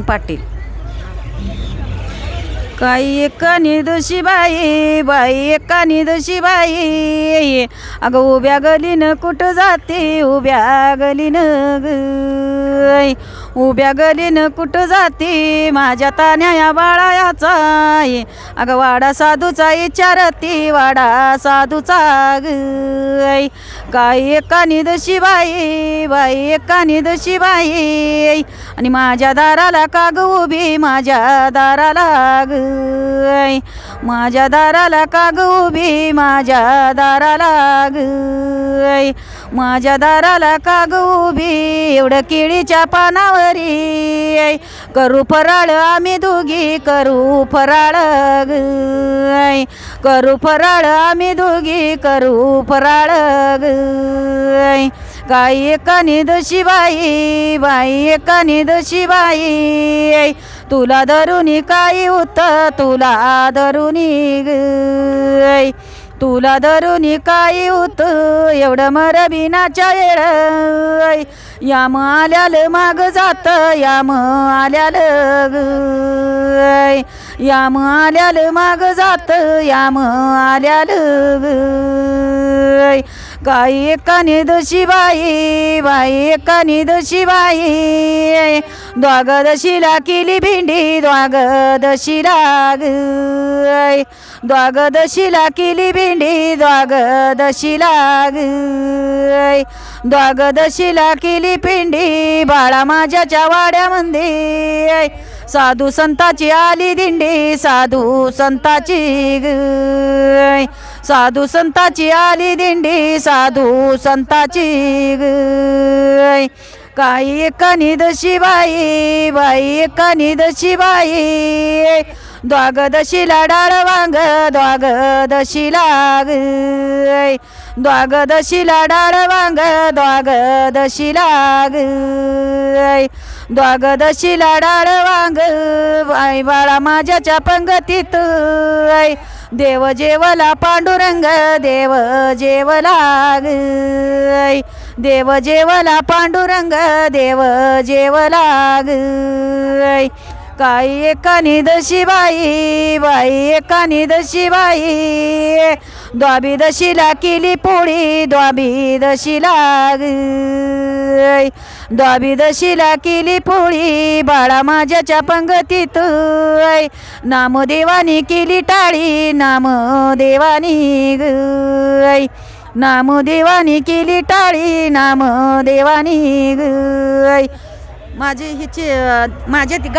पाटील. काही एका दुशी बाई बाई एकानी दुशी बाई अगं उभ्या गलीनं कुठं जाते उभ्या गलीनं ग. उभ्या गलीनं कुठं जाते माझ्या तान्या या बाळायाचा. अगं वाडा साधूचा विचारती वाडा साधूचा ग. काही एकानी दुशी बाई बाई एकानी दुशी बाई आणि माझ्या दाराला का उभी माझ्या दाराला ग. माझ्या दाराला का ग उभी माझ्या दाराला ग माझ्या दाराला का ग उभी एवढं केळीच्या पानावरी करू फराळ आम्ही दोघी करू फराळ ग करू फराळ आम्ही दोघी करू फराळ ग काही एका निदशी बाई बाई एका निदशी बाई तुला धरुनी काही उत तुला धरुनी ग. तुला धरुनी काही उत एवढं मर बिनाच्या येळ याम आल्याल माग जात याम आल्याल ग. याम आल्याल माग जात याम आल्याल ग. काही एकाने दशी बाई बाई एकाने दशी बाई. द्वागदशीला केली भेंडी द्वागदशीला ग. द्वागदशीला केली भेंडी द्वागदशीला ग. द्वागदशीला केली पिंडी बाळा माझ्याच्या वाड्यामध्ये. साधू संताची आली दिंडी साधू संताची ग. साधू संताची आली दिंडी साधू संताची ग. काही एकानी दशी बाई बाई एकानी दशी बाई. द्वागदशीला डाळ वांग द्वागदशीला ग. द्वागदशीला डाळ वांग द्वागदशीला ग. द्वागदशीला डाळ वांग बाई बाळा माझ्याच्या पंगतीत. देव जेवला पांडुरंग देव जेवला ग देव जेवला पांडुरंग देव जेवला ग काही एकानी दशी बाई बाई एकानी दशी बाई. द्वाबी दशीला केली पोळी द्वाबी दशीला द्वाबी दशीला केली पोळी बाळा माझ्याच्या पंगतीत. ऐ नामदेवानी केली टाळी नामदेवानी ग. नामदेवानी केली टाळी नामदेवानी ग. माझी हिचे माझे ती